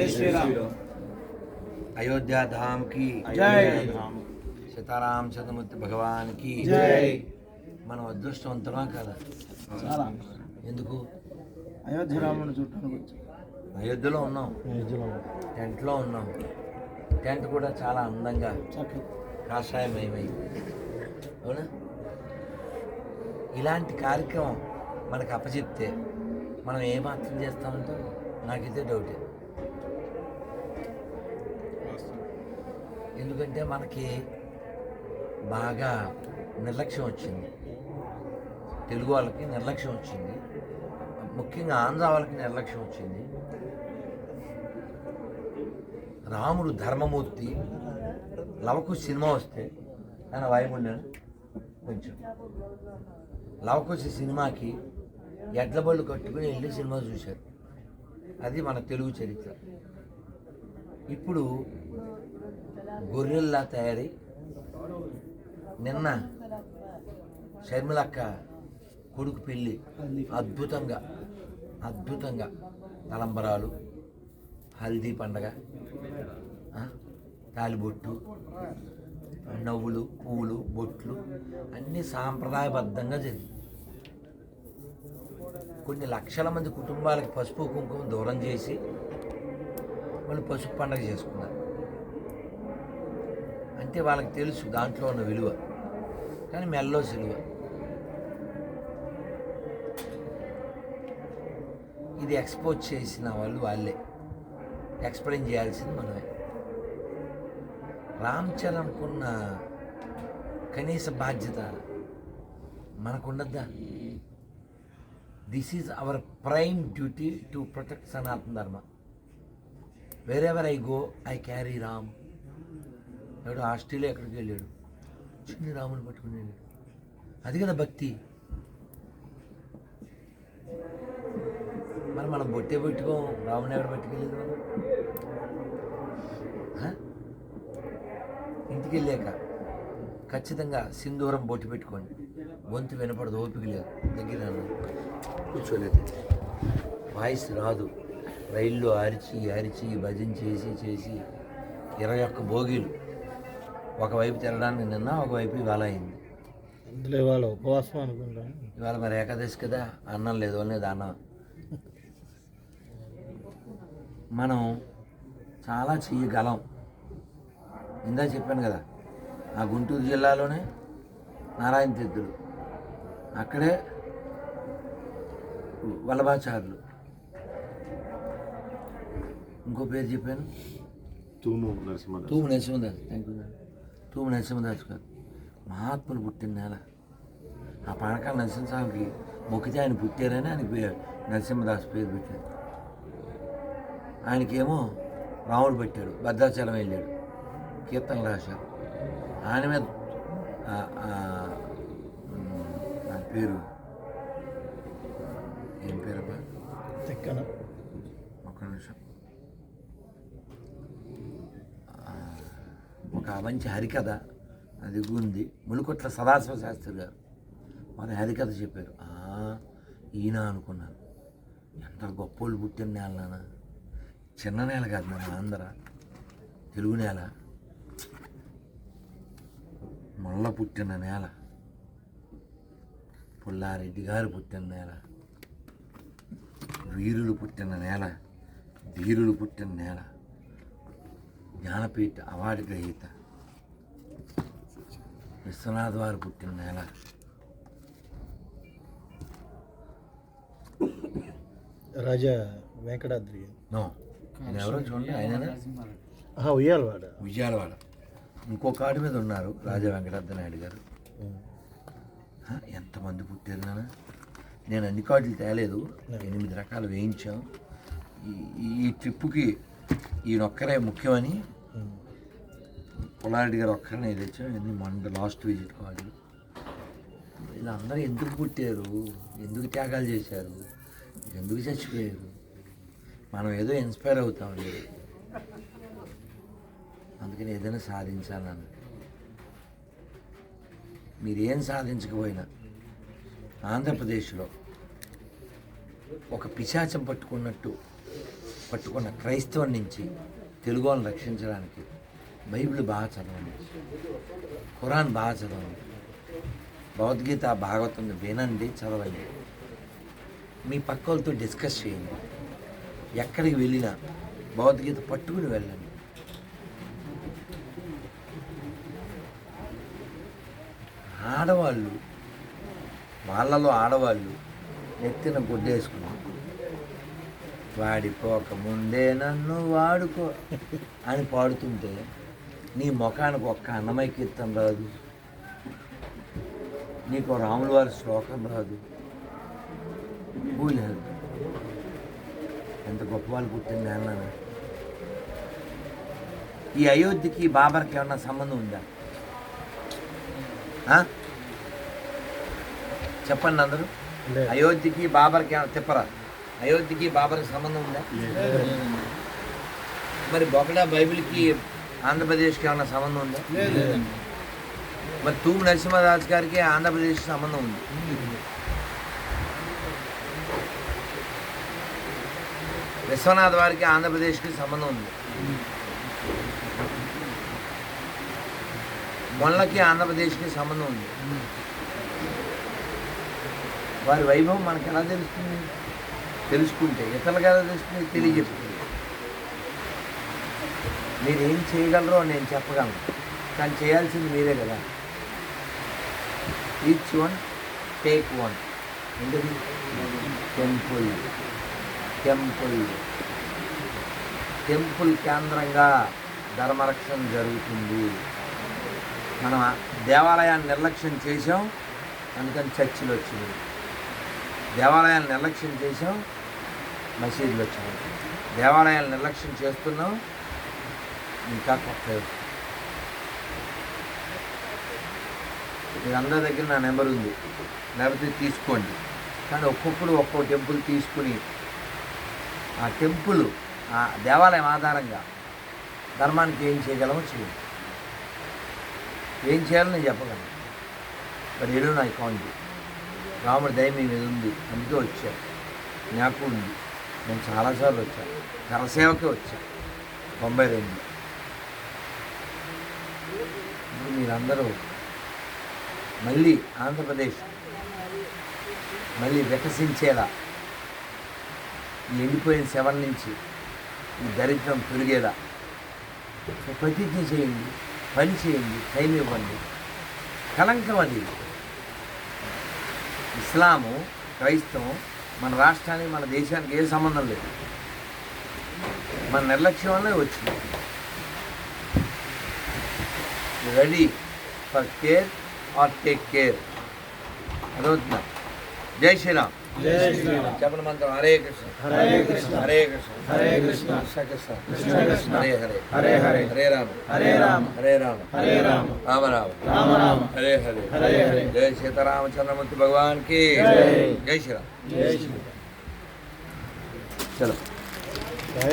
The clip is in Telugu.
జై శ్రీరామ్ अयोध्या धाम की జై సీతారాం చంద్రమూర్తి భగవానికి జై మనం అదృష్టవంతమా కదా చాలా ఎందుకు అయోధ్య రాముని చుట్టానికి వచ్చి అయోధ్యలో ఉన్నాం టెంట్లో ఉన్నాం టెంట్ కూడా చాలా అందంగా చక్కగా కాషాయమయమై అవునా ఇలాంటి కార్యక్రమం మనకు అప్పచెప్తే మనం ఏమాత్రం చేస్తామంటే నాకైతే డౌటే ఎందుకంటే మనకి బాగా నిర్లక్ష్యం వచ్చింది. తెలుగు వాళ్ళకి నిర్లక్ష్యం వచ్చింది. ముఖ్యంగా ఆంధ్ర వాళ్ళకి నిర్లక్ష్యం వచ్చింది. రాముడు ధర్మమూర్తి లవకు సినిమా వస్తే ఆయన వాయుముండను కొంచెం. లవకుశ సినిమాకి ఎడ్ల బళ్ళు కట్టుకుని వెళ్ళి సినిమా చూశారు. అది మన తెలుగు చరిత్ర. ఇప్పుడు గొర్రెల్లా తయారై. నిన్న షర్మిలక్క కొడుకు పెళ్ళి. అద్భుతంగా అద్భుతంగా. తలంబరాలు హల్దీ పండగ తాలిబొట్టు నవ్వులు పువ్వులు బొట్లు అన్నీ సాంప్రదాయబద్ధంగా జరిగింది కొన్ని లక్షల మంది కుటుంబాలకి పసుపు కుంకుమ దూరం చేసి వాళ్ళు పసుపు పండగ చేసుకున్నారు. అంటే వాళ్ళకి తెలుసు దాంట్లో ఉన్న విలువ. కానీ మెల్లో సిలువ. ఇది ఎక్స్పోజ్ చేసిన వాళ్ళు వాళ్ళే. ఎక్స్ప్లెయిన్ చేయాల్సింది మనమే. రామ్ చరణ్కున్న కనీస బాధ్యత మనకుండద్దా? This is our prime duty to protect Sanatana Dharma wherever I go I carry Ram ఎవడు ఆస్ట్రేలియా ఎక్కడికి వెళ్ళాడు? చిన్ని రాముని పట్టుకుని వెళ్ళాడు. అది కదా భక్తి. మరి మనం బొట్టే పెట్టుకోం రాముని ఎవరు పట్టుకెళ్ళేది మనం ఇంటికి వెళ్ళాక ఖచ్చితంగా సింధూరం బొట్టు పెట్టుకోండి. గొంతు వినపడదు ఓపిక లేదు. దగ్గర కూర్చోలేదు. వాయిస్ రాదు. రైల్లో ఆరిచి ఆరిచి భజన చేసి చేసి ఇరవై ఒక్క భోగిలు ఒకవైపు తినడానికి నిన్న ఒకవైపు ఇవాళ అయింది. అందులో ఇవాళ ఉపవాసం అనుకుంటాను. ఇవాళ మరి ఏకాదశి కదా అన్నం లేదు లేదు అన్నం మనం చాలా చెయ్యగలం ఇందా చెప్పాను కదా ఆ గుంటూరు జిల్లాలోనే నారాయణ తీర్థులు. అక్కడే వల్లభాచారులు. ఇంకో పేరు చెప్పాను? తూము నరసింహదాస్. తూము నరసింహదాస్. థ్యాంక్ యూ తూము నరసింహదాస్ గారు. మహాత్ములు పుట్టిన నేల. ఆ పనకాల నరసింహస్వామికి మొక్కితే ఆయన పుట్టారని ఆయనకి పేరు నరసింహదాస్ పేరు పెట్టారు. ఆయనకేమో రాముడు పెట్టాడు భద్రాచలం వెళ్ళాడు. కీర్తనలు రాశారు. ఆయన మీద ఆయన పేరు ఏం తిక్కన. ఒక్క నిమిషం ఆ, ఒక మంచి హరికథ అది ఉంది. ములుకొట్ల సదాశివ శాస్త్రి గారు వారి హరికథ చెప్పారు. ఈయన అనుకున్నాను. ఎంత గొప్పోళ్ళు పుట్టిన నేల నాన్న. చిన్న నేల కాదు మన ఆంధ్ర. తెలుగు నేల. ముళ్ళ పుట్టిన నేల. పుల్లారెడ్డి గారు పుట్టిన నేల. వీరులు పుట్టిన నేల. ధీరులు పుట్టిన నేల. జ్ఞానపీఠ అవార్డు గ్రహీత. విశ్వనాథ్ వారు పుట్టిన నేల. రాజా వెంకటాద్రి. నో ఆయన ఎవరో చూడండి ఆయన ఉయ్యాలవాడ. విజయవాడ ఇంకో కార్డు మీద ఉన్నారు రాజా వెంకటాద్రి నాయుడు గారు. ఎంతమంది పుట్టారు నాన్న? నేను అన్ని కార్డులు తేలేదు. ఎనిమిది రకాలు వేయించాం. ఈ- ఈ ట్రిప్పుకి ఈయనొక్కరే ముఖ్యమని పొలారెడ్డి గారు ఒక్కరినే తెచ్చాం ఇది మన లాస్ట్ విజిట్ కార్డు వీళ్ళందరూ ఎందుకు పుట్టారు? ఎందుకు త్యాగాలు చేశారు? ఎందుకు చచ్చిపోయారు? మనం ఏదో ఇన్స్పైర్ అవుతాం లేదు అందుకని ఏదైనా సాధించాలని మీరేం సాధించకపోయినా ఆంధ్రప్రదేశ్లో ఒక పిశాచం పట్టుకున్నట్టు పట్టుకున్న క్రైస్తవం నుంచి తెలుగు వాళ్ళని రక్షించడానికి బైబిల్ బాగా చదవండి. ఖురాన్ బాగా చదవండి. భగవద్గీత భాగవతం వినండి చదవండి. మీ పక్క వాళ్ళతో డిస్కస్ చేయండి. ఎక్కడికి వెళ్ళినా భగవద్గీత పట్టుకుని వెళ్ళండి. ఆడవాళ్ళు వాళ్ళలో ఆడవాళ్ళు నెత్తిన గుడ్డేసుకున్నారు వాడిపోక ముందే నన్ను వాడుకో అని పాడుతుంటే నీ ముఖానికి ఒక్క అన్నమయ కీర్తన రాదు. నీకు రాముల వారి శ్లోకం రాదు. భూలేదు ఎంత గొప్ప వాళ్ళు పుట్టింది అన్నాను ఈ అయోధ్యకి బాబర్కి ఏమన్నా సంబంధం ఉందా? చెప్పండి అందరూ. అయోధ్యకి బాబర్కి ఏమన్నా చెప్పరా అయోధ్యకి బాబర్కి సంబంధం ఉందా? మరి బొకడా బైబిల్కి ఆంధ్రప్రదేశ్కి ఏమన్నా సంబంధం ఉందా? మరి తూము నరసింహరాజు గారికి ఆంధ్రప్రదేశ్కి సంబంధం ఉంది? విశ్వనాథ్ వారికి ఆంధ్రప్రదేశ్కి సంబంధం ఉంది? మొన్నకి ఆంధ్రప్రదేశ్కి సంబంధం ఉంది? వారి వైభవం మనకు ఎలా తెలుస్తుంది? తెలుసుకుంటే ఇతరులకు ఎలా తెలుస్తుంది తెలియజెప్తుంది మీరు ఏం చేయగలరో నేను చెప్పగలను. కానీ చేయాల్సింది మీరే కదా. ఈచ్ వన్ టేక్ వన్ ఎందుకు? టెంపుల్ టెంపుల్ టెంపుల్ కేంద్రంగా ధర్మరక్షణ జరుగుతుంది. మనం దేవాలయాన్ని నిర్లక్ష్యం చేసాం అందుకని చర్చిలు వచ్చింది దేవాలయాన్ని నిర్లక్ష్యం చేసాం మసీదులు వచ్చినాయి దేవాలయాలు నిర్లక్ష్యం చేస్తున్నాం ఇంకా కొత్త మీరందరి దగ్గర నా నెంబర్ ఉంది. లేకపోతే తీసుకోండి. కానీ ఒక్కొక్కడు ఒక్కో టెంపుల్ తీసుకుని ఆ టెంపుల్ ఆ దేవాలయం ఆధారంగా ధర్మానికి ఏం చేయగలమో చేయండి ఏం చేయాలో నేను చెప్పగలను. మరి ఏడో నా అకౌంట్ రాముడి దయ మీ మీద ఉంది. అందుకే వచ్చాను. నాకు ఉంది. నేను చాలాసార్లు వచ్చాను కరసేవకే వచ్చాను తొంభై రెండు. ఇప్పుడు మీరందరూ మళ్ళీ ఆంధ్రప్రదేశ్ మళ్ళీ వికసించేలా ఈ ఎండిపోయిన శవం నుంచి ఈ దరిద్రం పెరిగేలా ప్రతిజ్ఞ చేయండి పని చేయండి టైం ఇవ్వండి. కలంకం అది. ఇస్లాము క్రైస్తవం మన రాష్ట్రానికి మన దేశానికి ఏ సంబంధం లేదు. మన నిర్లక్ష్యం వల్లే వచ్చింది. Ready for care or take care అదవుతుందా Jai Sriram జై శ్రీరామ్. చెప్పండి మంత్రం. హరే కృష్ణ. హరే కృష్ణ. హరే కృష్ణ. హరే కృష్ణ. కృష్ణ కృష్ణ. కృష్ణ కృష్ణ. హరే హరే. హరే హరే. హరే రామ. హరే రామ. హరే రామ. హరే రామ. రామ రామ. రామ రామ. హరే హరే. హరే హరే. జై సీతారామచంద్రమూర్తి భగవాన్కి. జై శ్రీరామ్. జై శ్రీరామ్. చలో.